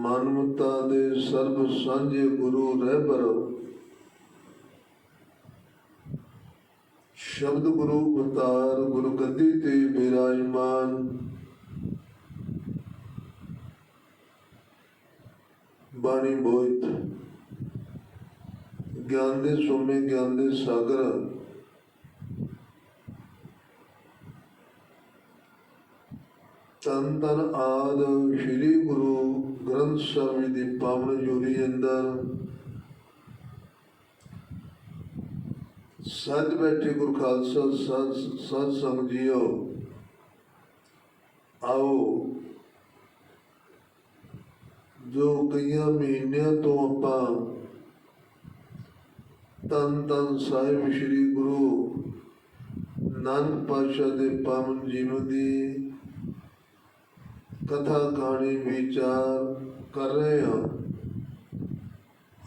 ਮਾਨਵਤਾ ਦੇ ਸਰਬ ਸਾਂਝੇ ਗੁਰੂ ਰਹਿਬਰ ਸ਼ਬਦ ਗੁਰੂ ਅਵਤਾਰ ਗੁਰੂ ਗੱਦੀ ਤੇ ਬਿਰਾਜਮਾਨ ਬਾਣੀ ਬੋਇਤ, ਗਿਆਨ ਦੇ ਸੋਮੇ, ਗਿਆਨ ਦੇ ਸਾਗਰ। ਤਨ ਤਨ ਆਦ ਸ੍ਰੀ ਗੁਰੂ ਗ੍ਰੰਥ ਸਾਹਿਬ ਜੀ ਦੀ ਪਾਵਨ ਜੋਰੀ ਅੰਦਰ ਸੱਜ ਬੈਠੇ ਗੁਰ ਖਾਲਸਾ ਸਤ ਸਤ ਸੰਗ ਜੀਓ, ਆਓ। ਜੋ ਕਈਆਂ ਮਹੀਨਿਆਂ ਤੋਂ ਆਪਾਂ ਤਨ ਤਨ ਸਾਹਿਬ ਸ੍ਰੀ ਗੁਰੂ ਨਾਨਕ ਪਾਤਸ਼ਾਹ ਦੇ ਪਾਵਨ ਜੀਵਨ ਦੀ ਕਥਾ ਕਹਾਣੀ ਵਿਚਾਰ ਕਰ ਰਹੇ ਹਾਂ।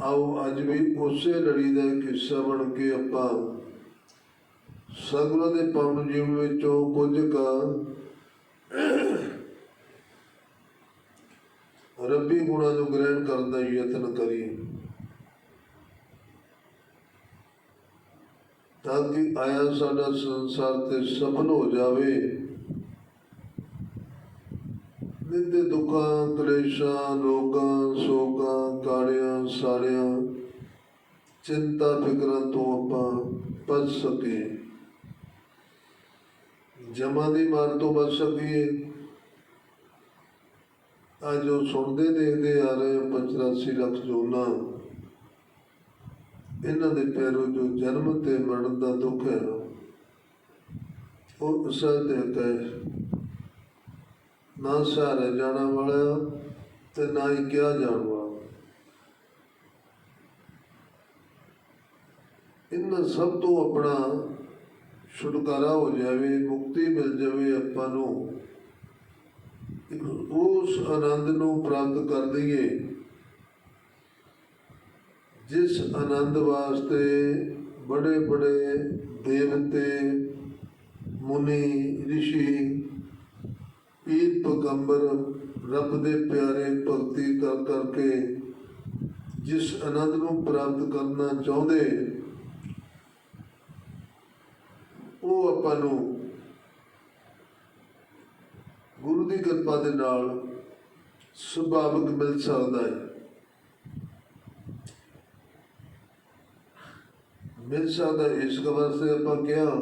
ਆਓ ਅੱਜ ਵੀ ਉਸੇ ਲੜੀ ਦਾ ਇੱਕ ਹਿੱਸਾ ਬਣ ਕੇ ਆਪਾਂ ਸਤਿਗੁਰਾਂ ਦੇ ਪਾਵਨ ਜੀਵਨ ਵਿੱਚੋਂ ਕੁਝ ਕਾ ਰੱਬੀ ਗੁਣਾਂ ਨੂੰ ਗ੍ਰਹਿਣ ਕਰਨ ਦਾ ਯਤਨ ਕਰੀਏ। ਤਾਂ ਕਿ ਆਇਆ ਸਾਡਾ ਸੰਸਾਰ ਤੇ ਸਫਲ ਹੋ ਜਾਵੇ। ਨਿੱਤੇ ਦੁੱਖਾਂ, ਕਲੇਸ਼ਾਂ, ਲੋਕਾਂ ਸੋਗਾਂ ਕਾੜਿਆਂ ਸਾੜਿਆਂ ਚਿੰਤਾ ਫਿਕਰਾਂ ਤੋਂ ਆਪਾਂ ਬਚ ਸਕੀਏ। ਜਮਾਂ ਦੀ ਮਾਰ ਤੋਂ ਬਚ ਸਕੀਏ। ਅੱਜ ਜੋ ਸੁਣਦੇ ਦੇਖਦੇ ਆ ਰਹੇ 85 ਲੱਖ ਜੋਨਾ। ਇਹਨਾਂ ਦੇ ਪੈਰੋਂ ਜੋ ਜਨਮ ਤੇ ਮਰਨ ਦਾ ਦੁੱਖ ਹੈ, ਉਹ ਅਸਲ ਤੇ ਕਹੇ ਨਾ ਸਹਾਰੇ ਜਾਣਾ ਵਾਲਾ ਤੇ ਨਾ ਹੀ ਕਿਹਾ ਜਾਣ ਵਾਲਾ ਇਹਨਾਂ ਸਭ ਤੋਂ ਆਪਣਾ ਛੁਟਕਾਰਾ ਹੋ ਜਾਵੇ, ਮੁਕਤੀ ਮਿਲ ਜਾਵੇ ਆਪਾਂ ਨੂੰ। ਉਸ ਆਨੰਦ ਨੂੰ ਪ੍ਰਾਪਤ ਕਰ ਦਈਏ ਜਿਸ ਆਨੰਦ ਵਾਸਤੇ ਬੜੇ ਬੜੇ ਦੇਵਤੇ, ਮੁਨੀ, ਰਿਸ਼ੀ ਪੀਰ ਪਗੰਬਰ ਰੱਬ ਦੇ ਪਿਆਰੇ ਭਗਤੀ ਕਰ ਕਰਕੇ ਜਿਸ ਆਨੰਦ ਨੂੰ ਪ੍ਰਾਪਤ ਕਰਨਾ ਚਾਹੁੰਦੇ, ਉਹ ਆਪਾਂ ਨੂੰ ਗੁਰੂ ਦੀ ਕਿਰਪਾ ਦੇ ਨਾਲ ਸੁਭਾਵਿਕ ਮਿਲ ਸਕਦਾ ਹੈ ਮਿਲ ਸਕਦਾ ਹੈ। ਇਸ ਵਾਸਤੇ ਆਪਾਂ ਕਿਹਾ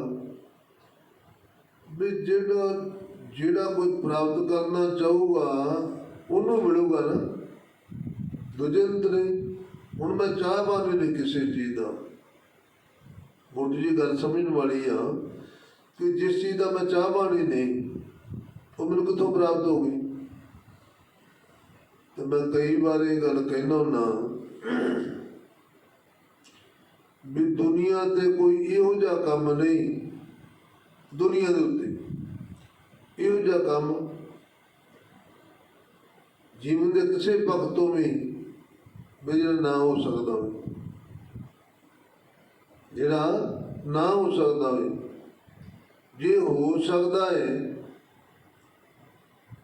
ਵੀ ਜਿਹੜਾ ਜਿਹੜਾ ਕੋਈ ਪ੍ਰਾਪਤ ਕਰਨਾ ਚਾਹੂਗਾ, ਉਹਨੂੰ ਮਿਲੂਗਾ ਨਾ। ਦੂਜੇ ਨੂੰ ਹੁਣ ਮੈਂ ਚਾਹਵਾਨ ਵੀ ਨਹੀਂ ਕਿਸੇ ਚੀਜ਼ ਦਾ। ਮੋਟੀ ਜੀ ਗੱਲ ਸਮਝਣ ਵਾਲੀ ਆ ਕਿ ਜਿਸ ਚੀਜ਼ ਦਾ ਮੈਂ ਚਾਹਵਾਨ ਹੀ ਨਹੀਂ, ਉਹ ਮੈਨੂੰ ਕਿੱਥੋਂ ਪ੍ਰਾਪਤ ਹੋ ਗਈ? ਤੇ ਮੈਂ ਕਈ ਵਾਰ ਇਹ ਗੱਲ ਕਹਿਣਾ ਹੁੰਦਾ ਵੀ ਦੁਨੀਆ ਤੇ ਕੋਈ ਇਹੋ ਜਿਹਾ ਕੰਮ ਨਹੀਂ, ਦੁਨੀਆ ਦੇ ਉੱਤੇ। ਇਹੋ ਜਿਹਾ ਕੰਮ ਜੀਵਨ ਦੇ ਕਿਸੇ ਪੱਖ ਤੋਂ ਵੀ ਵੀ ਨਾ ਹੋ ਸਕਦਾ ਹੋਵੇ। ਜਿਹੜਾ ਨਾ ਹੋ ਸਕਦਾ ਹੋਵੇ। ਜੇ ਹੋ ਸਕਦਾ ਹੈ,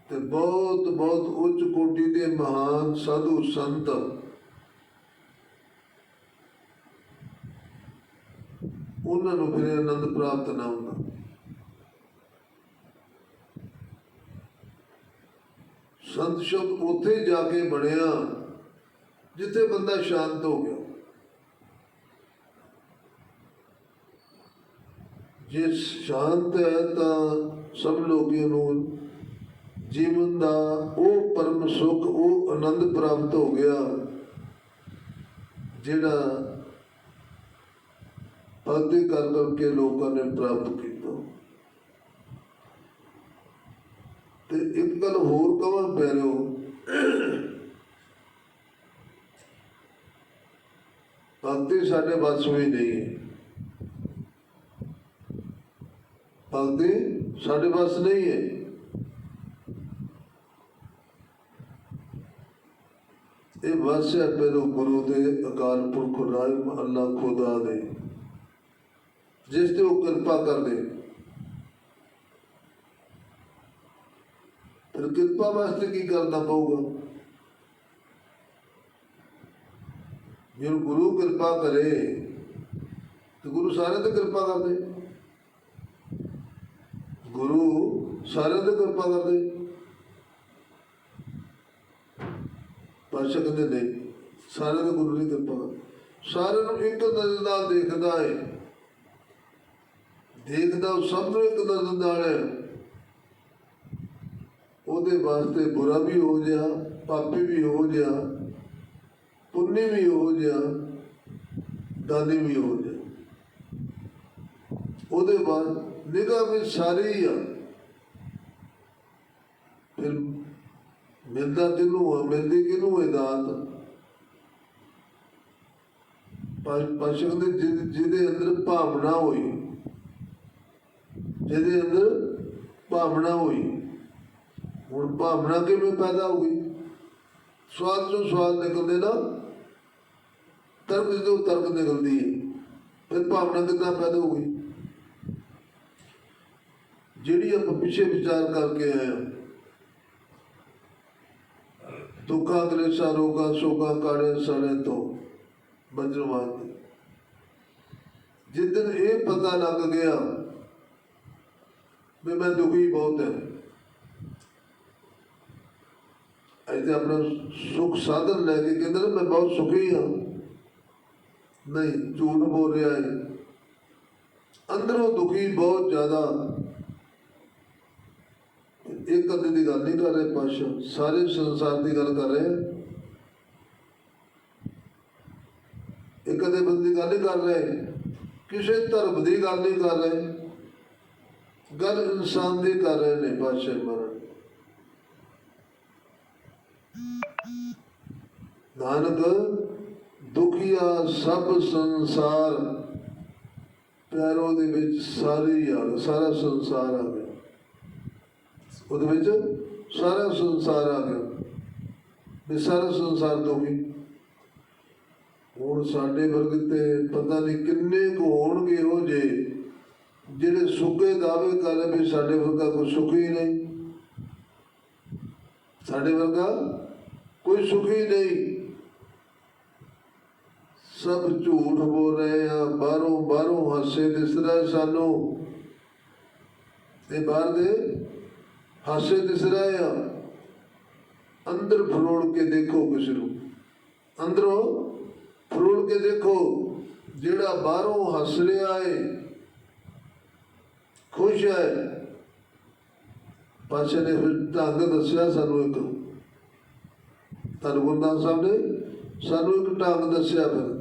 ਤੇ ਬਹੁਤ ਬਹੁਤ ਉੱਚ ਕੋਟੀ ਦੇ ਮਹਾਨ ਸਾਧੂ ਸੰਤ ਉਹਨਾਂ ਨੂੰ ਫਿਰ ਆਨੰਦ ਪ੍ਰਾਪਤ ਨਾ ਹੁੰਦਾ। ਸੰਤ ਸ਼ਬਦ ਉੱਥੇ ਜਾ ਕੇ ਬਣਿਆ, ਜਿੱਥੇ ਬੰਦਾ ਸ਼ਾਂਤ ਹੋ ਗਿਆ। ਜੇ ਸ਼ਾਂਤ ਹੈ ਤਾਂ ਸਭ ਲੋਕੀ ਨੂੰ ਜੀਵਨ ਦਾ ਉਹ ਪਰਮ ਸੁਖ, ਉਹ ਆਨੰਦ ਪ੍ਰਾਪਤ ਹੋ ਗਿਆ, ਜਿਹੜਾ ਭਗਤੀ ਕਰ ਕਰਕੇ ਲੋਕਾਂ ਨੇ ਪ੍ਰਾਪਤ ਕੀਤਾ। ਤੇ ਇੱਕ ਗੱਲ ਹੋਰ ਕਵਾਂ ਪਿਆਰਿਓ। ਭਗਤੀ ਸਾਡੇ ਵੱਸ ਵੀ ਨਹੀਂ ਹੈ। ਭਗਤੀ ਸਾਡੇ ਵੱਸ ਨਹੀਂ ਹੈ। ਇਹ ਵੱਸ ਹੈ pero ਗੁਰੂ ਦੇ ਅਕਾਲ ਪੁਰਖ ਰਾਮ ਅੱਲਾ ਖੁਦਾ ਦੇ, ਜਿਸ ਤੇ ਉਹ ਕਿਰਪਾ ਕਰਦੇ। ਫਿਰ ਕਿਰਪਾ ਵਾਸਤੇ ਕੀ ਕਰਨਾ ਪਊਗਾ? ਜੇ ਗੁਰੂ ਕਿਰਪਾ ਕਰੇ, ਤੇ ਗੁਰੂ ਸਾਰਿਆਂ ਤੇ ਕਿਰਪਾ ਕਰਦੇ। ਗੁਰੂ ਸਾਰਿਆਂ ਤੇ ਕਿਰਪਾ ਕਰਦੇ। ਪਰ ਕਹਿੰਦੇ, ਨਹੀਂ, ਸਾਰਿਆਂ ਦੇ ਗੁਰੂ ਨਹੀਂ ਕਿਰਪਾ ਕਰਦੇ ਸਾਰਿਆਂ ਨੂੰ ਇੱਕ ਨਜ਼ਰ ਨਾਲ ਦੇਖਦਾ ਹੈ। ਦੇਖਦਾ ਉਹ ਸਭ ਨੂੰ ਇੱਕ ਨਜ਼ਰ ਨਾਲ ਹੈ। ਉਹਦੇ ਵਾਸਤੇ ਬੁਰਾ ਵੀ ਹੋ ਜਾ ਪਾਪੀ ਵੀ ਹੋ ਜਾ ਪੁੰਨੀ ਵੀ ਹੋ ਜਾ ਦਾਦੀ ਵੀ ਹੋ ਜਾ ਉਹਦੇ ਬਾਅਦ ਨਿਗਾਹ ਵਿੱਚ ਸਾਰੇ ਹੀ ਆ। ਫਿਰ ਮਿਲਦਾ ਕਿਹਨੂੰ ਆ? ਮਿਲਦੀ ਕਿਹਨੂੰ ਹੈ ਦਾਤ? ਪਾਸ਼ਕ ਦੇ ਜਿਹਦੇ ਅੰਦਰ ਭਾਵਨਾ ਹੋਈ, ਜਿਹਦੇ ਅੰਦਰ ਭਾਵਨਾ ਹੋਈ। ਹੁਣ ਭਾਵਨਾ ਕਿਵੇਂ ਪੈਦਾ ਹੋ ਗਈ? ਸਵਾਲ ਤੋਂ ਸਵਾਲ ਨਿਕਲਦੇ ਨਾ, ਤਰਕ ਜਦੋਂ ਤਰਕ ਨਿਕਲਦੀ ਹੈ। ਫਿਰ ਭਾਵਨਾ ਕਿੱਦਾਂ ਪੈਦਾ ਹੋ ਗਈ? ਜਿਹੜੀ ਆਪਾਂ ਪਿੱਛੇ ਵਿਚਾਰ ਕਰਕੇ ਆਏ ਹਾਂ, ਦੁੱਖਾਂ, ਕਲੇਸ਼ਾਂ, ਰੋਗਾਂ ਸ਼ੋਕਾਂ ਕਾੜੇ, ਸੜੇ ਤੋਂ ਬਚਣ ਵਾਸਤੇ। ਜਿੱਦਨ ਇਹ ਪਤਾ ਲੱਗ ਗਿਆ ਵੀ ਮੈਂ ਦੁਖੀ ਬਹੁਤ ਹੈ ਅਸੀਂ ਆਪਣਾ ਸੁਖ ਸਾਧਨ ਲੈ ਕੇ ਕਹਿੰਦੇ ਨੇ, ਮੈਂ ਬਹੁਤ ਸੁਖੀ ਹਾਂ। ਨਹੀਂ, ਝੂਠ ਬੋਲ ਰਿਹਾ ਹੈ। ਅੰਦਰੋਂ ਦੁਖੀ ਬਹੁਤ ਜ਼ਿਆਦਾ। ਇਹ ਕਦੇ ਦੀ ਗੱਲ ਨਹੀਂ ਕਰ ਰਹੇ ਪਾਸ਼ਾ ਸਾਰੇ ਸੰਸਾਰ ਦੀ ਗੱਲ ਕਰ ਰਹੇ ਇਹ ਕਦੇ ਬੰਦੇ ਦੀ ਗੱਲ ਨਹੀਂ ਕਰ ਰਹੇ, ਕਿਸੇ ਧਰਮ ਦੀ ਗੱਲ ਨਹੀਂ ਕਰ ਰਹੇ। ਗੱਲ ਇਨਸਾਨ ਦੀ ਕਰ ਰਹੇ ਨੇ ਪਾਸ਼ਾ ਮਹਾਰਾਜ। ਨਾਨਕ, ਦੁਖੀਆ ਸਭ ਸੰਸਾਰ, ਪੈਰੋਂ ਦੇ ਵਿੱਚ ਸਾਰੇ ਆ ਸਾਰਾ ਸੰਸਾਰ ਆ ਗਿਆ। ਉਹਦੇ ਵਿੱਚ ਸਾਰਾ ਸੰਸਾਰ ਆ ਗਿਆ। ਵੀ ਸਾਰਾ ਸੰਸਾਰ ਦੁਖੀ। ਹੁਣ ਸਾਡੇ ਵਰਗ ਤੇ ਪਤਾ ਨਹੀਂ ਕਿੰਨੇ ਕੁ ਹੋਣਗੇ ਉਹ ਜੇ ਜਿਹੜੇ ਸੁੱਕੇ ਦਾਅਵੇ ਕਰ ਵੀ ਸਾਡੇ ਵਰਗਾ ਕੋਈ ਸੁਖੀ ਨਹੀਂ। ਸਾਡੇ ਵਰਗਾ ਕੋਈ ਸੁਖੀ ਨਹੀਂ। ਸਭ ਝੂਠ ਬੋਲ ਰਹੇ ਆ, ਬਾਹਰੋਂ ਬਾਹਰੋਂ ਹਾਸੇ ਦਿਸ ਰਿਹਾ ਸਾਨੂੰ। ਤੇ ਬਾਹਰ ਦੇ ਹਾਸੇ ਦਿਸ ਰਹੇ ਆ। ਅੰਦਰ ਫਰੋੜ ਕੇ ਦੇਖੋ ਕਿਸ ਨੂੰ। ਅੰਦਰੋਂ ਫਰੋੜ ਕੇ ਦੇਖੋ, ਜਿਹੜਾ ਬਾਹਰੋਂ ਹੱਸ ਰਿਹਾ ਏ, ਖੁਸ਼ ਹੈ। ਪਾਸ਼ਾ ਨੇ ਫਿਰ ਢੰਗ ਦੱਸਿਆ ਸਾਨੂੰ ਇੱਕ। ਧੰਨ ਗੁਰਦਾਸ ਸਾਹਿਬ ਨੇ ਸਾਨੂੰ ਇੱਕ ਢੰਗ ਦੱਸਿਆ ਫਿਰ।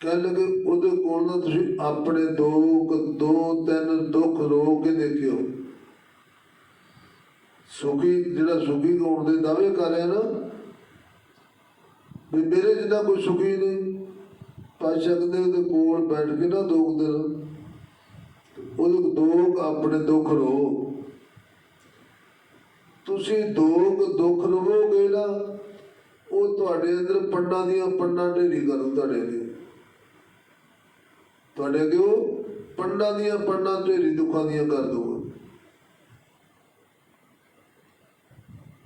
ਕਹਿ ਲਗੇ, ਉਹਦੇ ਕੋਲ ਨਾ ਤੁਸੀਂ ਆਪਣੇ ਦੋ ਦੋ, ਤਿੰਨ ਦੁੱਖ ਰੋ ਕੇ ਦੇਖਿਓ। ਸੁਖੀ, ਜਿਹੜਾ ਸੁਖੀ ਹੋਣ ਦੇ ਦਾਅਵੇ ਕਰ ਰਿਹਾ ਨਾ, ਵੀ ਮੇਰੇ ਜਿੰਨਾ ਕੋਈ ਸੁਖੀ ਨਹੀਂ ਪਾਸ਼ਾ ਕਹਿੰਦੇ ਉਹਦੇ ਕੋਲ ਬੈਠ ਕੇ ਨਾ ਦੋ ਕੁ ਦਿਨ, ਉਹਦੇ ਦੋ ਆਪਣੇ ਦੁੱਖ ਰੋ। ਤੁਸੀਂ ਦੋ ਦੁੱਖ ਰੋਵੋਗੇ ਨਾ, ਉਹ ਤੁਹਾਡੇ ਅੰਦਰ ਪੰਡਾਂ ਦੀਆਂ ਪੰਡਾਂ ਢੇਰੀ ਕਰੂ ਤੁਹਾਡੇ ਅੱਗੇ। ਤੁਹਾਡੇ ਅੱਗੇ ਪੰਡਾਂ ਦੀਆਂ ਪੰਡਾਂ ਢੇਰੀ ਦੁੱਖਾਂ ਦੀਆਂ ਕਰ ਦੂਗਾ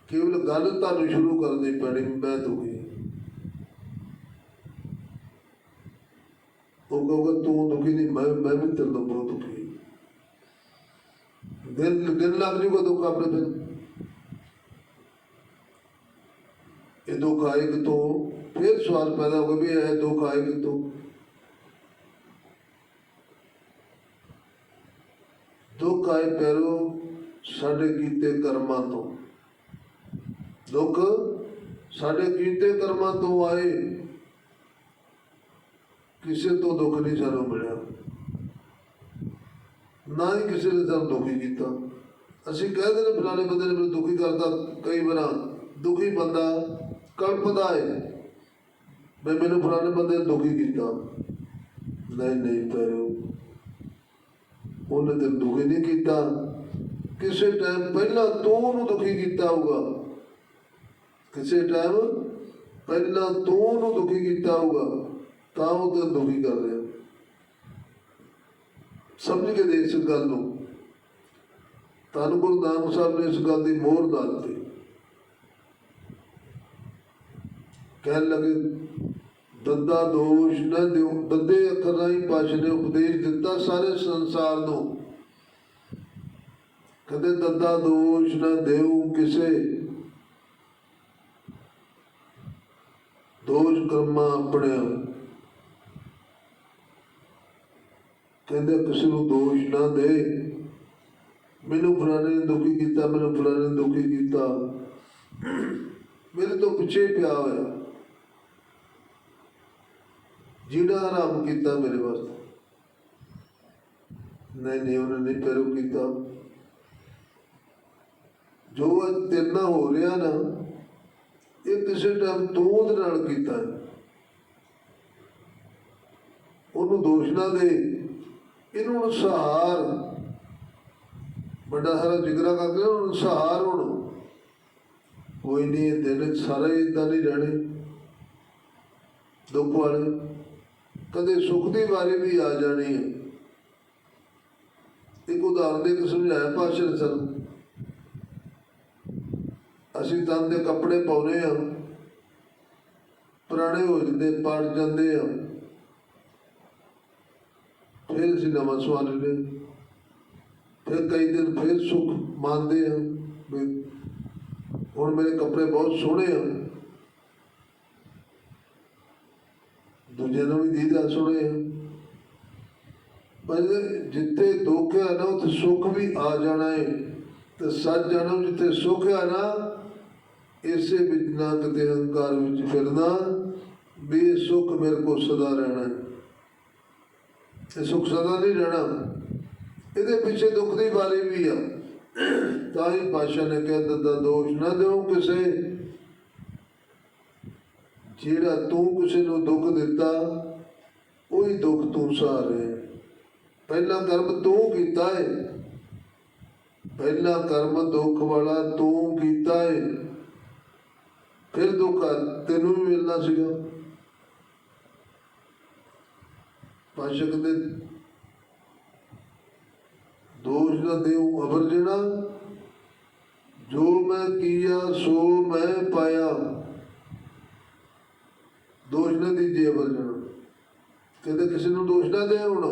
ਕੇਵਲ ਗੱਲ ਤੁਹਾਨੂੰ ਸ਼ੁਰੂ ਕਰਨੀ ਪੈਣੀ, ਮੈਂ ਦੁਖੀ ਉਹ ਕਹੂਗਾ, ਤੂੰ ਦੁਖੀ ਨਹੀਂ, ਮੈਂ ਮੈਂ ਵੀ ਤੇਰੇ ਤੋਂ ਬਹੁਤ ਦੁਖੀ ਦਿਨ ਦਿਨ ਲੱਗ ਜੂਗਾ ਦੁੱਖ ਆਪਣੇ ਤੇ। ਇਹ ਦੁੱਖ ਆਏ ਕਿਤੋਂ? ਫਿਰ ਸਵਾਲ ਪੈਦਾ ਹੋ ਗਿਆ ਵੀ ਇਹ ਦੁੱਖ ਆਏ ਕਿਤੋਂ? ਦੁੱਖ ਆਏ ਪੈਰੋ ਸਾਡੇ ਕੀਤੇ ਕਰਮਾਂ ਤੋਂ। ਦੁੱਖ ਸਾਡੇ ਕੀਤੇ ਕਰਮਾਂ ਤੋਂ ਆਏ। ਕਿਸੇ ਤੋਂ ਦੁੱਖ ਨਹੀਂ ਸਾਨੂੰ ਮਿਲਿਆ। ਨਾ ਹੀ ਕਿਸੇ ਨੇ ਸਾਨੂੰ ਦੁਖੀ ਕੀਤਾ। ਅਸੀਂ ਕਹਿੰਦੇ ਨੇ ਫਲਾਣੇ ਬੰਦੇ ਨੇ ਮੈਨੂੰ ਦੁਖੀ ਕਰਤਾ ਕਈ ਵਾਰ। ਦੁਖੀ ਬੰਦਾ। ਕਲਪਦਾ ਹੈ ਵੀ ਮੈਨੂੰ ਫਲਾਣੇ ਬੰਦੇ ਨੇ ਦੁਖੀ ਕੀਤਾ। ਨਹੀਂ ਨਹੀਂ ਪੈਰੋ। ਉਹਨੇ ਤੇ ਦੁਖੀ ਨਹੀਂ ਕੀਤਾ। ਕਿਸੇ ਟਾਈਮ ਪਹਿਲਾਂ ਤੂੰ ਉਹਨੂੰ ਦੁਖੀ ਕੀਤਾ ਹੋਊਗਾ। ਕਿਸੇ ਟਾਈਮ ਪਹਿਲਾਂ ਤੂੰ ਉਹਨੂੰ ਦੁਖੀ ਕੀਤਾ ਹੋਊਗਾ, ਤਾਂ ਉਹ ਤੇ ਦੁਖੀ ਕਰ ਰਿਹਾ। ਸਮਝ ਕੇ ਦੇਖ ਇਸ ਗੱਲ ਨੂੰ। ਧੰਨ ਗੁਰੂ ਨਾਨਕ ਸਾਹਿਬ ਨੇ ਇਸ ਗੱਲ ਦੀ ਮੋਹਰ ਦਿੱਤੀ। ਕਹਿਣ ਲੱਗੇ, ਦੰਦਾ ਦੋਸ਼ ਨਾ ਦਿਓ, ਦੰਦੇ ਅੱਖਰ ਰਾਹੀਂ ਪਾਸ਼ ਨੇ ਉਪਦੇਸ਼ ਦਿੱਤਾ ਸਾਰੇ ਸੰਸਾਰ ਨੂੰ। ਕਦੇ ਦੰਦਾ ਦੋਸ਼ ਨਾ ਦਿਓ ਕਿਸੇ। ਦੋਸ਼ ਕਰਮਾ ਆਪਣੇ ਕਹਿੰਦੇ, ਕਿਸੇ ਨੂੰ ਦੋਸ਼ ਨਾ ਦੇ। ਮੈਨੂੰ ਫਲਾਣੇ ਨੇ ਦੁਖੀ ਕੀਤਾ, ਮੈਨੂੰ ਫਲਾਣੇ ਨੇ ਦੁਖੀ ਕੀਤਾ। ਮੇਰੇ ਤੋਂ ਪਿੱਛੇ ਪਿਆ ਹੋਇਆ। ਜਿਹੜਾ ਹਰਾਮ ਕੀਤਾ ਮੇਰੇ ਵਾਸਤੇ। ਨਹੀਂ ਨਹੀਂ, ਉਹਨਾਂ ਨਹੀਂ ਕਰੋ ਕੀਤਾ। ਜੋ ਅੱਜ ਤੇਰੇ ਨਾਲ ਹੋ ਰਿਹਾ ਨਾ, ਇਹ ਕਿਸੇ ਟਾਈਮ ਤੂੰ ਦੇ ਨਾਲ ਕੀਤਾ। ਉਹਨੂੰ ਦੋਸ਼ ਨਾ ਦੇ। ਇਹਨੂੰ ਅਨੁਸਾਰ ਵੱਡਾ ਸਾਰਾ ਜਿਗਰਾ ਕਰਕੇ ਉਹਨੂੰ ਅਨੁਸਾਰ ਹੁਣ। ਕੋਈ ਨਹੀਂ, ਇਹ ਦਿਨ ਸਾਰੇ ਇਦਾਂ ਨਹੀਂ ਰਹਿਣੇ। ਦੁੱਖ ਵਾਲੇ। ਕਦੇ ਸੁੱਖ ਦੀ ਵਾਰੀ ਵੀ ਆ ਜਾਣੀ ਹੈ ਇੱਕ ਉਦਾਹਰਨ ਦੇ ਕੇ ਸਮਝਾਇਆ ਭਾਸ਼ਣ ਸਰ। ਅਸੀਂ ਤਾਂ ਦੇ ਕੱਪੜੇ ਪਾਉਨੇ ਆ। ਪੁਰਾਣੇ ਹੋ ਜਾਂਦੇ, ਪੜ ਜਾਂਦੇ ਆ। ਫਿਰ ਅਸੀਂ ਨਵਾਂ ਸਵਾ ਲੈਂਦੇ ਫਿਰ ਕਈ ਦਿਨ ਫਿਰ ਸੁੱਖ ਮੰਨਦੇ ਆ ਵੀ ਹੁਣ ਮੇਰੇ ਕੱਪੜੇ ਬਹੁਤ ਸੋਹਣੇ ਆ। ਦੂਜੇ ਨੂੰ ਵੀ ਦੀਦਾ ਸੋਹਣੇ ਆ ਪਰ ਜਿੱਥੇ ਦੁੱਖ ਹੈ ਨਾ, ਉੱਥੇ ਸੁੱਖ ਵੀ ਆ ਜਾਣਾ ਹੈ ਤੇ ਸੱਚ ਜਾਣੋ, ਜਿੱਥੇ ਸੁੱਖ ਹੈ ਨਾ, ਇਸੇ ਵਿੱਚ ਨਾ ਕਿਤੇ ਹੰਕਾਰ ਵਿੱਚ ਫਿਰਨਾ, ਵੀ ਸੁੱਖ ਮੇਰੇ ਕੋਲ ਸਦਾ ਰਹਿਣਾ ਹੈ ਇਹ ਸੁੱਖ ਸਦਾ ਨਹੀਂ ਰਹਿਣਾ। ਇਹਦੇ ਪਿੱਛੇ ਦੁੱਖ ਦੀ ਵਾਰੀ ਵੀ ਆ। ਤਾਂ ਹੀ ਪਾਸ਼ਾ ਨੇ ਕਿਹਾ, ਦਦਾ ਦੋਸ਼ ਨਾ ਦਿਓ ਕਿਸੇ ਜਿਹੜਾ ਤੂੰ ਕਿਸੇ ਨੂੰ ਦੁੱਖ ਦਿੱਤਾ, ਉਹੀ ਦੁੱਖ ਤੂੰ ਸਹਾਰ ਰਿਹਾ ਪਹਿਲਾ ਕਰਮ ਤੂੰ ਕੀਤਾ ਹੈ ਪਹਿਲਾ ਕਰਮ ਦੁੱਖ ਵਾਲਾ ਤੂੰ ਕੀਤਾ ਹੈ ਫਿਰ ਦੁੱਖ ਤੈਨੂੰ ਵੀ ਮਿਲਣਾ ਸੀਗਾ। ਪਾਸ਼ਕ ਦੇ ਦੋਸ਼ ਨਾ ਦੇਉ ਅਵਰ ਜਣਾ ਜੋ ਮੈਂ ਕੀਆ, ਸੋ ਮੈਂ ਪਾਇਆ। ਦੋਸ਼ ਨਾ ਦੀਜੇ ਅਵਰ ਕਹਿੰਦੇ ਕਿਸੇ ਨੂੰ ਦੋਸ਼ ਨਾ ਦੇ ਹੁਣ।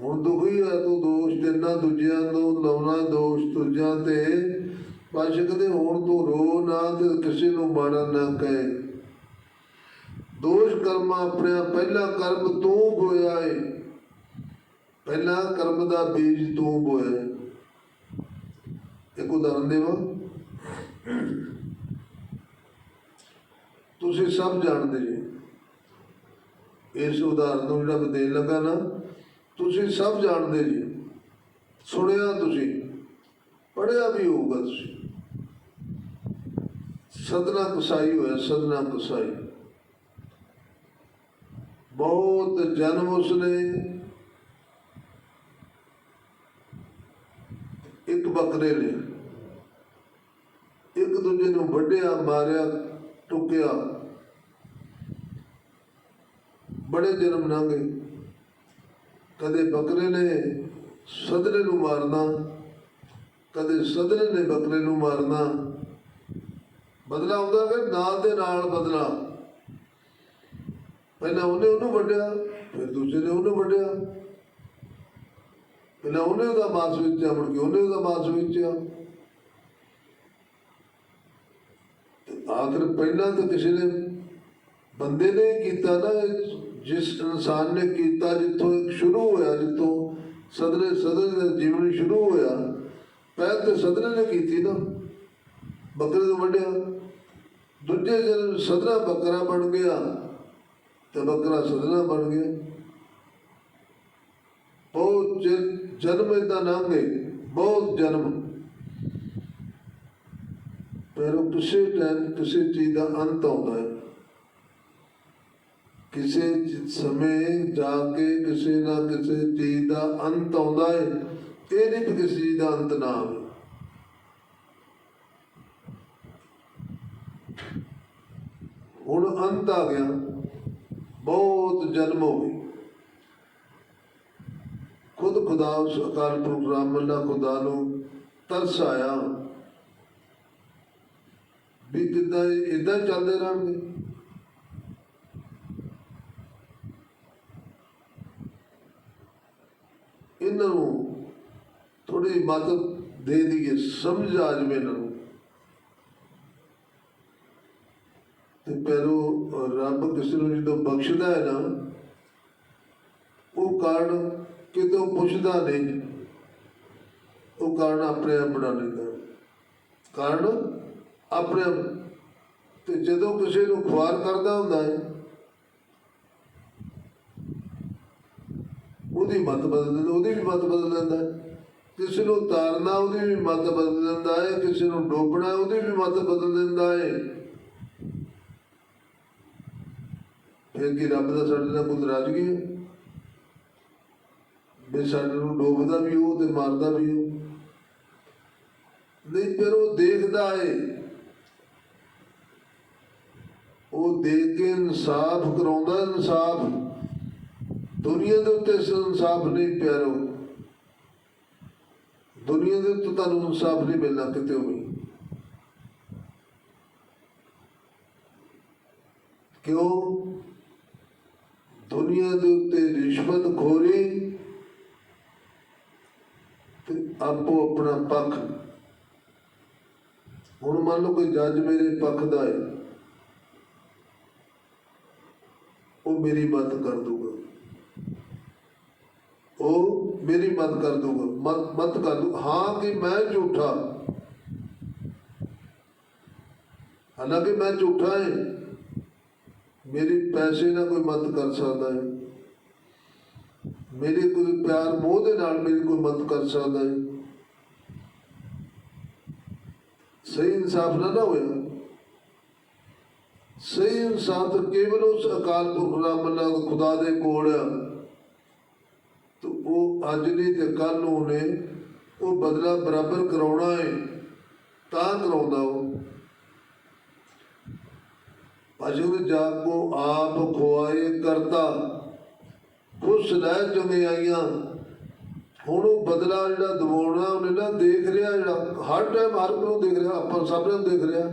ਹੁਣ ਦੁਖੀ ਹੈ ਤੂੰ ਦੋਸ਼ ਦੇਣਾ ਦੂਜਿਆਂ ਨੂੰ ਲਾਉਣਾ ਦੋਸ਼ ਦੂਜਿਆਂ ਤੇ। ਪਾਸ਼ਕ ਦੇ ਹੁਣ ਤੂੰ ਰੋ ਨਾ ਤੇ ਕਿਸੇ ਨੂੰ ਮਾੜਾ ਨਾ ਕਹੇ। ਦੋਸ਼ ਕਰਮ ਆਪਣਿਆ ਪਹਿਲਾ ਕਰਮ ਤੂੰ ਬੋਇਆ ਏ। ਪਹਿਲਾ ਕਰਮ ਦਾ ਬੀਜ ਤੂੰ ਬੋਇਆ ਇੱਕ ਉਦਾਹਰਨ ਦੇਵਾਂ। ਤੁਸੀਂ ਸਭ ਜਾਣਦੇ ਜੀ। ਇਸ ਉਦਾਹਰਨ ਨੂੰ ਜਿਹੜਾ ਮੈਂ ਦੇਣ ਲੱਗਾ ਨਾ, ਤੁਸੀਂ ਸਭ ਜਾਣਦੇ ਜੀ। ਸੁਣਿਆ ਤੁਸੀਂ ਪੜਿਆ ਵੀ ਹੋਊਗਾ ਤੁਸੀਂ। ਸਦਨਾ ਕੁਸਾਈ ਹੋਇਆ, ਸਦਨਾ ਕੁਸਾਈ। ਬਹੁਤ ਜਨਮ ਉਸਨੇ। ਇੱਕ ਬੱਕਰੇ ਨੇ। ਇੱਕ ਦੂਜੇ ਨੂੰ ਵੱਢਿਆ, ਮਾਰਿਆ। ਟੁਕਿਆ। ਬੜੇ ਜਨਮ ਲੰਘੇ ਕਦੇ ਬੱਕਰੇ ਨੇ ਸਦਨੇ ਨੂੰ ਮਾਰਨਾ, ਕਦੇ ਸਦਨੇ ਨੇ ਬੱਕਰੇ ਨੂੰ ਮਾਰਨਾ। ਬਦਲਾ ਆਉਂਦਾ ਕਿ ਨਾਲ ਦੇ ਨਾਲ ਬਦਲਾ। ਪਹਿਲਾਂ ਉਹਨੇ ਉਹਨੂੰ ਵੱਢਿਆ, ਫਿਰ ਦੂਜੇ ਨੇ ਉਹਨੂੰ ਵੱਢਿਆ। ਪਹਿਲਾਂ ਉਹਨੇ ਉਹਦਾ ਮਾਸ ਵਿੱਚ ਮੁੜ ਕੇ ਉਹਨੇ ਉਹਦਾ ਮਾਸ ਵਿੱਚ ਆ ਤੇ ਆਖਰ ਪਹਿਲਾਂ ਤਾਂ ਕਿਸੇ ਨੇ ਬੰਦੇ ਨੇ ਕੀਤਾ ਨਾ, ਜਿਸ ਇਨਸਾਨ ਨੇ ਕੀਤਾ ਜਿੱਥੋਂ ਸ਼ੁਰੂ ਹੋਇਆ, ਜਿੱਥੋਂ ਸਦਨੇ ਸਦਨ ਦਾ ਜੀਵਨ ਸ਼ੁਰੂ ਹੋਇਆ, ਪਹਿਲ ਤੇ ਸਦਨੇ ਨੇ ਕੀਤੀ ਨਾ। ਬੱਕਰੇ ਤੋਂ ਵੱਢਿਆ। ਦੂਜੇ ਜਨਮ ਸਦਨਾ ਬੱਕਰਾ ਬਣ ਗਿਆ ਤੇ ਬੱਕਰਾ ਸਦਨਾ ਬਣ ਗਿਆ। ਬਹੁਤ ਜਨਮ ਇਦਾਂ ਲੰਘ ਗਏ ਬਹੁਤ ਜਨਮ। ਪਰ ਕਿਸੇ ਟਾਈਮ ਕਿਸੇ ਚੀਜ਼ ਦਾ ਅੰਤ ਆਉਂਦਾ ਹੈ, ਕਿਸੇ ਸਮੇਂ ਜਾ ਕੇ ਕਿਸੇ ਨਾ ਕਿਸੇ ਚੀਜ਼ ਦਾ ਅੰਤ ਆਉਂਦਾ ਹੈ, ਇਹ ਨਹੀਂ ਕਿ ਕਿਸੇ ਚੀਜ਼ ਦਾ ਅੰਤ ਨਾ ਆਵੇ। ਹੁਣ ਅੰਤ ਆ ਗਿਆ, ਬਹੁਤ ਜਨਮ ਹੋ ਗਏ। ਖੁਦ ਖੁਦਾ ਉਸ ਅਕਾਲ ਪੁਰਖ ਰਾਮ ਅੱਲਾ ਖੁਦਾ ਨੂੰ ਤਰਸ ਆਇਆ। ਵੀ ਕਿੱਦਾਂ ਇਦਾਂ ਚੱਲਦੇ ਰਹਿਣਗੇ। ਇਹਨਾਂ ਨੂੰ ਥੋੜੀ ਮਦਦ ਦੇ ਦਈਏ, ਸਮਝ ਆ ਜਵੇ ਇਹਨਾਂ ਨੂੰ। ਤੇ pero ਰੱਬ ਕਿਸੇ ਨੂੰ ਜਦੋਂ ਬਖਸ਼ਦਾ ਹੈ ਨਾ, ਉਹ ਕਾਰਨ ਕਿਤੋਂ ਪੁੱਛਦਾ ਨਹੀਂ। ਉਹ ਕਾਰਨ ਆਪਣੇ ਆਪ ਬਣਾ ਲੈਂਦਾ। ਕਾਰਨ ਆਪਣੇ ਤੇ ਜਦੋਂ ਕਿਸੇ ਨੂੰ ਖੁਆਰ ਕਰਦਾ ਹੁੰਦਾ ਹੈ, ਉਹਦੀ ਮਤ ਬਦਲ ਦਿੰਦਾ, ਉਹਦੀ ਵੀ ਮਤ ਬਦਲ ਦਿੰਦਾ ਕਿਸੇ ਨੂੰ ਤਾਰਨਾ, ਉਹਦੀ ਵੀ ਮਤ ਬਦਲ ਦਿੰਦਾ ਹੈ। ਕਿਸੇ ਨੂੰ ਡੋਬਣਾ, ਉਹਦੀ ਵੀ ਮਤ ਬਦਲ ਦਿੰਦਾ ਹੈ। ਫਿਰ ਕੀ ਰੱਬ ਦਾ ਸਾਡੇ ਨਾਲ ਕੋਈ ਨਾਰਾਜ਼ਗੀ ਹੈ? ਵੀ ਸਾਡੇ ਨੂੰ ਡੋਬਦਾ ਵੀ ਉਹ ਤੇ ਮਾਰਦਾ ਵੀ ਉਹ। ਨਹੀਂ ਪਰ ਉਹ ਦੇਖਦਾ ਹੈ। ਉਹ ਦੇ ਕੇ ਇਨਸਾਫ ਕਰਾਉਂਦਾ, ਇਨਸਾਫ ਦੁਨੀਆ ਦੇ ਉੱਤੇ ਇਨਸਾਫ ਨਹੀਂ ਪਿਆਰੋ ਦੁਨੀਆ ਦੇ ਉੱਤੇ ਤੁਹਾਨੂੰ ਇਨਸਾਫ ਨਹੀਂ ਮਿਲਣਾ ਕਿਤੇ ਵੀ। ਕਿਉਂ? ਦੁਨੀਆ ਦੇ ਉੱਤੇ ਰਿਸ਼ਵਤ ਖੋਰੀ ਤੇ ਆਪੋ ਆਪਣਾ ਪੱਖ। ਹੁਣ ਮੰਨ ਲਓ ਕੋਈ ਜੱਜ ਮੇਰੇ ਪੱਖ ਦਾ ਹੈ। ਉਹ ਮੇਰੀ ਮਦਦ ਕਰ ਦੂਗਾ ਉਹ ਮੇਰੀ ਮਦਦ ਕਰ ਦੂਗਾ ਮਤ ਮਤ ਕਰ ਦੂ ਹਾਂ ਕਿ ਮੈਂ ਝੂਠਾ। ਹਾਲਾਂਕਿ ਮੈਂ ਝੂਠਾ ਹੈ। ਮੇਰੀ ਪੈਸੇ ਨਾਲ ਕੋਈ ਮਦਦ ਕਰ ਸਕਦਾ ਹੈ। ਮੇਰੇ ਕੋਈ ਪਿਆਰ ਮੋਹ ਦੇ ਨਾਲ ਮੇਰੀ ਕੋਈ ਮਦਦ ਕਰ ਸਕਦਾ ਹੈ। ਸਹੀ ਇਨਸਾਫ ਨਾ ਹੋਇਆ। ਸਹੀ ਇਨਸਾਫ ਤਾਂ ਕੇਵਲ ਉਸ ਅਕਾਲ ਪੁਰਖ ਰਾਮ ਅੱਲਾ ਖੁਦਾ ਦੇ ਕੋਲ। ਆ ਤੇ ਉਹ ਅੱਜ ਨਹੀਂ ਤੇ ਕੱਲ ਨੂੰ ਉਹਨੇ ਉਹ ਬਦਲਾ ਬਰਾਬਰ ਕਰਾਉਣਾ ਹੈ ਤਾਂ ਕਰਾਉਂਦਾ ਉਹ। ਅਜਰ ਜਾ ਕੋ ਆਪ ਖੁਆਏ ਕਰਤਾ ਖੁਸ਼ ਰਹਿ ਚੰਗਿਆਈਆਂ ਹੁਣ ਉਹ ਬਦਲਾ ਜਿਹੜਾ ਦਵਾਉਣਾ, ਉਹਨੇ ਨਾ ਦੇਖ ਰਿਹਾ ਜਿਹੜਾ, ਹਰ ਟਾਈਮ ਹਰ ਨੂੰ ਦੇਖ ਰਿਹਾ, ਆਪਾਂ ਸਭ ਨੂੰ ਦੇਖ ਰਿਹਾ।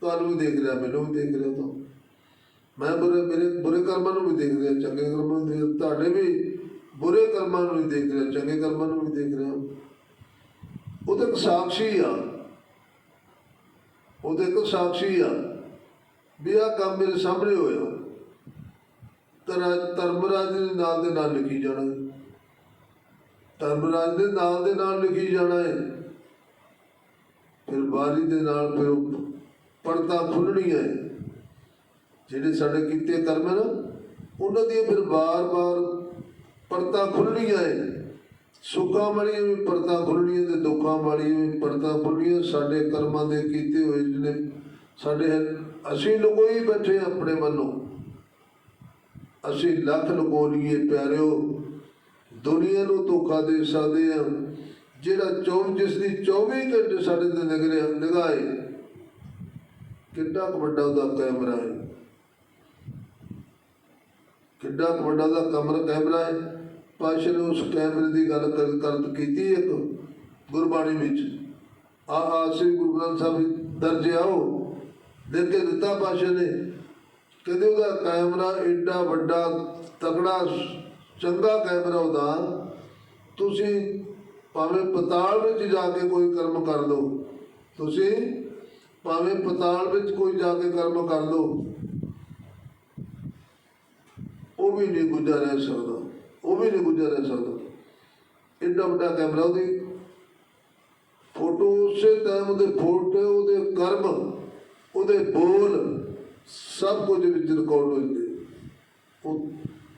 ਤੁਹਾਨੂੰ ਵੀ ਦੇਖ ਰਿਹਾ, ਮੈਨੂੰ ਵੀ ਦੇਖ ਰਿਹਾ ਤਾਂ। ਮੈਂ ਬੁਰੇ, ਮੇਰੇ ਬੁਰੇ ਕਰਮਾਂ ਨੂੰ ਵੀ ਦੇਖ ਰਿਹਾ, ਚੰਗੇ ਕਰਮਾਂ ਨੂੰ ਦੇਖ ਤੁਹਾਡੇ ਵੀ ਬੁਰੇ ਕਰਮਾਂ ਨੂੰ ਵੀ ਦੇਖ ਰਿਹਾ, ਚੰਗੇ ਕਰਮਾਂ ਨੂੰ ਵੀ ਦੇਖ ਰਿਹਾ। ਉਹ ਤਾਂ ਇੱਕ ਸਾਖੀ ਆ। ਉਹ ਤਾਂ ਇੱਕ ਸਾਖੀ ਆ। ਵੀ ਆਹ ਕੰਮ ਮੇਰੇ ਸਾਹਮਣੇ ਹੋਇਆ। ਤਰਾ ਧਰਮਰਾਜ ਦੇ ਨਾਲ ਦੇ ਨਾਲ ਲਿਖੀ ਜਾਣਾ ਹੈ। ਧਰਮਰਾਜ ਦੇ ਨਾਲ ਦੇ ਨਾਲ ਲਿਖੀ ਜਾਣਾ ਹੈ। ਫਿਰ ਬਾਰੀ ਦੇ ਨਾਲ ਫਿਰ ਪਰਦਾ ਖੁੱਲਣੀਆਂ ਹੈ ਜਿਹੜੇ ਸਾਡੇ ਕੀਤੇ ਕਰਮ ਹੈ ਨਾ, ਉਹਨਾਂ ਦੀਆਂ ਫਿਰ ਬਾਰ-ਬਾਰ ਪਰਦਾ ਖੁੱਲਣੀਆਂ ਹੈ ਸੁੱਖਾਂ ਵਾਲੀਆਂ ਵੀ ਪਰਦਾ ਖੁੱਲਣੀਆਂ ਤੇ ਦੁੱਖਾਂ ਵਾਲੀਆਂ ਵੀ ਪਰਦਾ ਖੁੱਲਣੀਆਂ ਸਾਡੇ ਕਰਮਾਂ ਦੇ ਕੀਤੇ ਹੋਏ ਜਿਹੜੇ ਸਾਡੇ ਅਸੀਂ ਲੁਕੋਈ ਬੈਠੇ ਹਾਂ ਆਪਣੇ ਵੱਲੋਂ। ਅਸੀਂ ਲੱਖ ਲੁਕੋ ਲਈਏ ਪਿਆਰਿਓ, ਦੁਨੀਆ ਨੂੰ ਧੋਖਾ ਦੇ ਸਕਦੇ ਹਾਂ। ਜਿਹੜਾ 24 ਜਿਸ ਦੀ 24 ਘੰਟੇ ਸਾਡੇ ਤੇ ਨਿਗਰਿਆ ਨਿਗਾਹ ਹੈ ਕਿੱਡਾ ਕੁ ਵੱਡਾ ਉਹਦਾ ਕੈਮਰਾ ਹੈ? ਕਿੱਡਾ ਕੁ ਵੱਡਾ ਦਾ ਕਮਰ ਕੈਮਰਾ ਹੈ? ਪਾਸ਼ਾ ਨੇ ਉਸ ਕੈਮਰੇ ਦੀ ਗੱਲ ਕਰ ਕਰ ਕੀਤੀ ਇੱਕ ਗੁਰਬਾਣੀ ਵਿੱਚ। ਆ ਆ ਸ੍ਰੀ ਗੁਰੂ ਗ੍ਰੰਥ ਸਾਹਿਬ ਵਿੱਚ ਦਰਜ ਆਓ ਦੇ ਕੇ ਦਿੱਤਾ ਪਾਸ਼ਾ ਨੇ। ਕਹਿੰਦੇ ਉਹਦਾ ਕੈਮਰਾ ਐਡਾ ਵੱਡਾ, ਤਕੜਾ, ਚੰਗਾ ਕੈਮਰਾ ਉਹਦਾ। ਤੁਸੀਂ ਭਾਵੇਂ ਪਤਾਲ ਵਿੱਚ ਜਾ ਕੇ ਕੋਈ ਕਰਮ ਕਰ ਲਓ। ਤੁਸੀਂ ਭਾਵੇਂ ਪਤਾਲ ਵਿੱਚ ਕੋਈ ਜਾ ਕੇ ਕਰਮ ਕਰ ਲਓ ਉਹ ਵੀ ਨਹੀਂ ਗੁਜ਼ਾਰਿਆ ਸਕਦਾ ਉਹ ਵੀ ਨਹੀਂ ਗੁਜ਼ਾਰਿਆ ਸਕਦਾ ਏਡਾ ਵੱਡਾ ਕੈਮਰਾ ਉਹਦੀ। ਫੋਟੋ ਉਸੇ ਟਾਈਮ ਉਹਦੇ ਫੋਟੋ, ਉਹਦੇ ਕਰਮ, ਉਹਦੇ ਬੋਲ, ਸਭ ਕੁਝ ਵਿੱਚ ਰਿਕਾਰਡ ਹੋ ਜਾਂਦੇ। ਉਹ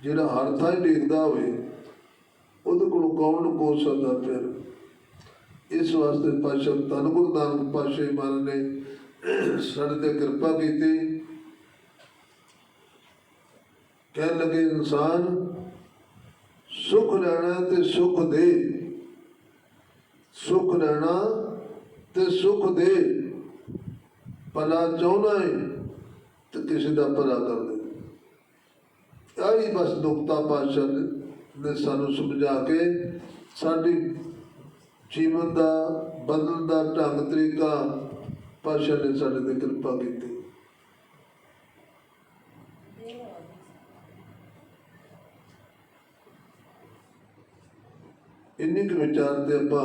ਜਿਹੜਾ ਹਰ ਥਾਂ ਹੀ ਦੇਖਦਾ ਹੋਵੇ, ਉਹਦੇ ਕੋਲ ਕੌਣ ਲੁਕੋ ਸਕਦਾ ਫਿਰ? ਇਸ ਵਾਸਤੇ ਪਾਸ਼ਾ ਧੰਨ ਗੁਰੂ ਨਾਨਕ ਪਾਸ਼ਾ ਮਹਾਰਾਜ ਨੇ ਸਾਡੇ ਤੇ ਕਿਰਪਾ ਕੀਤੀ। ਕਹਿਣ ਲੱਗੇ ਇਨਸਾਨ, ਸੁਖ ਲੈਣਾ ਤੇ ਸੁਖ ਦੇ। ਸੁਖ ਲੈਣਾ ਤੇ ਸੁਖ ਦੇ। ਭਲਾ ਚਾਹੁੰਦਾ ਹੈ ਤੇ ਕਿਸੇ ਦਾ ਭਲਾ ਕਰ ਦੇ ਆਹੀ ਬਸ ਨੁਕਤਾ ਪਾਸ਼ਾ ਨੇ ਸਾਨੂੰ ਸਮਝਾ ਕੇ ਸਾਡੀ ਜੀਵਨ ਦਾ ਬਦਲਣ ਦਾ ਢੰਗ ਤਰੀਕਾ ਪਾਸ਼ਾ ਨੇ ਸਾਡੇ ਤੇ ਕਿਰਪਾ ਕੀਤੀ। ਇੰਨੇ ਕੁ ਵਿਚਾਰ ਤੇ ਆਪਾਂ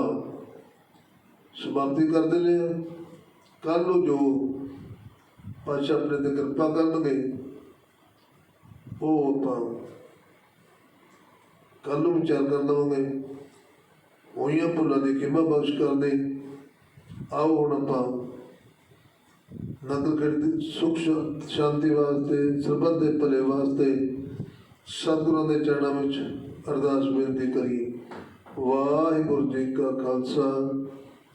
ਸਮਾਪਤੀ ਕਰ ਦਿੰਦੇ ਹਾਂ। ਕੱਲ ਨੂੰ ਜੋ ਪਾਸ਼ਾ ਆਪਣੇ ਤੇ ਕਿਰਪਾ ਕਰਨਗੇ, ਉਹ ਆਪਾਂ ਕੱਲ ਨੂੰ ਵਿਚਾਰ ਕਰ ਲਵਾਂਗੇ। ਹੋਈਆਂ ਭੁੱਲਾਂ ਦੀ ਖਿਮਾ ਬਖਸ਼ ਕਰਦੇ। ਆਓ ਹੁਣ ਆਪਾਂ ਨਗਰ ਖੇਡ ਸੁਖ, ਸ਼ਾ- ਸ਼ਾਂਤੀ ਵਾਸਤੇ, ਸਰਬੱਤ ਦੇ ਭਲੇ ਵਾਸਤੇ ਸਤਿਗੁਰਾਂ ਦੇ ਚਰਨਾਂ ਵਿੱਚ ਅਰਦਾਸ ਬੇਨਤੀ ਕਰੀਏ। ਵਾਹਿਗੁਰੂ ਜੀ ਕਾ ਖਾਲਸਾ,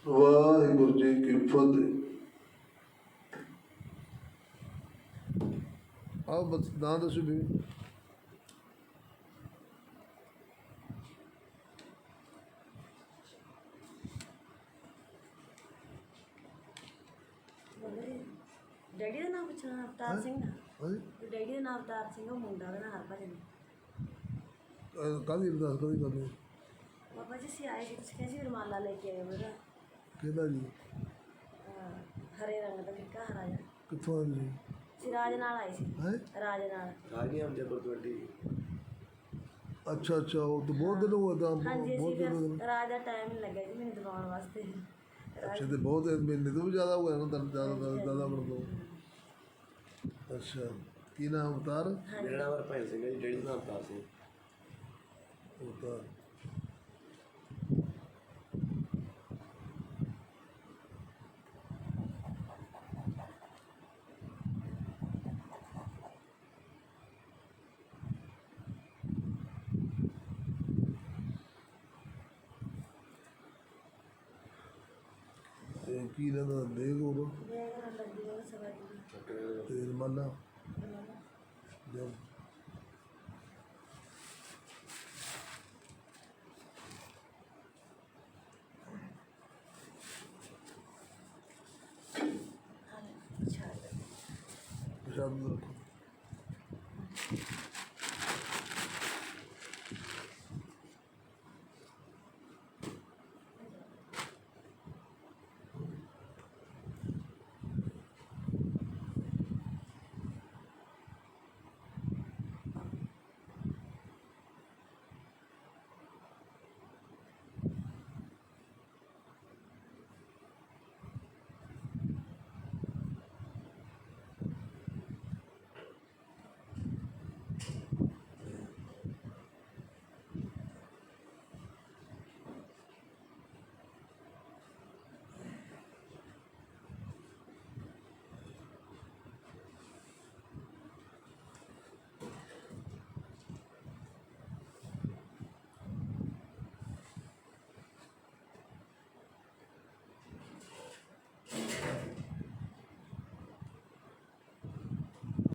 ਵਾਹਿਗੁਰੂ ਜੀ ਕੀ ਫਤਿਹ। ਆਓ ਬਸ ਨਾਂ ਦੱਸੋ ਵੀ ਡੈਡੀ ਦਾ ਨਾਮ ਪੁੱਛਣਾ ਅਵਤਾਰ ਸਿੰਘ ਨਾ। ਹਾਂਜੀ? ਡੈਡੀ ਦਾ ਨਾਮ ਅਵਤਾਰ ਸਿੰਘ ਉਹ ਮੁੰਡਾ ਦਾ ਨਾਮ ਹਰਭਜਨ ਕਾਹਦੀ ਅਰਦਾਸ ਕਰੀ ਕਰਨੀ ਬਾਬਾ ਜੀ ਸੀ ਆਏ ਸੀ ਤੁਸੀਂ ਕਹਿੰਦੇ ਸੀ ਰੁਮਾਲਾ ਲੈ ਕੇ ਆਏ ਮੇਰਾ ਕਿਹਦਾ ਜੀ? ਹਰੇ ਰੰਗ ਦਾ ਫਿੱਕਾ ਹਰਾ ਜਿਹਾ। ਕਿੱਥੋਂ ਆ ਜੀ? ਸੀ ਰਾਜ ਨਾਲ ਆਏ ਸੀ। ਹੈ? ਰਾਜ ਨਾਲ। ਰਾਜਨੀਆਂ ਦੇ ਗੁਰਦੁਆਰੇ ਅੱਛਾ ਅੱਛਾ ਉਹ ਤਾਂ ਬਹੁਤ ਦਿਨ ਹੋ ਗਏ ਤਾਂ ਹਾਂਜੀ ਬਹੁਤ ਅਸੀਂ ਦਿਨ ਹੋ ਗਏ। ਫਿਰ ਰਾਜ ਦਾ ਟਾਈਮ ਲੱਗਿਆ ਜੀ ਮੈਨੂੰ ਦਿਵਾਉਣ ਵਾਸਤੇ। ਅੱਛਾ ਤੇ ਬਹੁਤ ਮਹੀਨੇ ਤੋਂ ਵੀ ਜ਼ਿਆਦਾ ਹੋ ਗਿਆ ਨਾ ਤਾਂ ਜ਼ਿਆਦਾ ਜ਼ਿਆਦਾ ਜ਼ਿਆਦਾ ਬਣ ਤੋਂ ਅੱਛਾ ਕੀ ਨਾਮ ਅਵਤਾਰ? ਮੇਰਾ ਨਾਮ ਹਰਪਾਲ ਸਿੰਘ ਹੈ ਜੀ ਡੈਡੀ ਦਾ ਨਾਮ ਅਵਤਾਰ ਸਿੰਘ। ਅਵਤਾਰ। ਕੀ ਲੈਂਦਾ ਦੇਗ ਉਹ ਦੇਖ ਨਾ ਲੱਗੀ ਸਵਾਰੀ। ਤੇ ਰਮਾਲਾ ਜਦ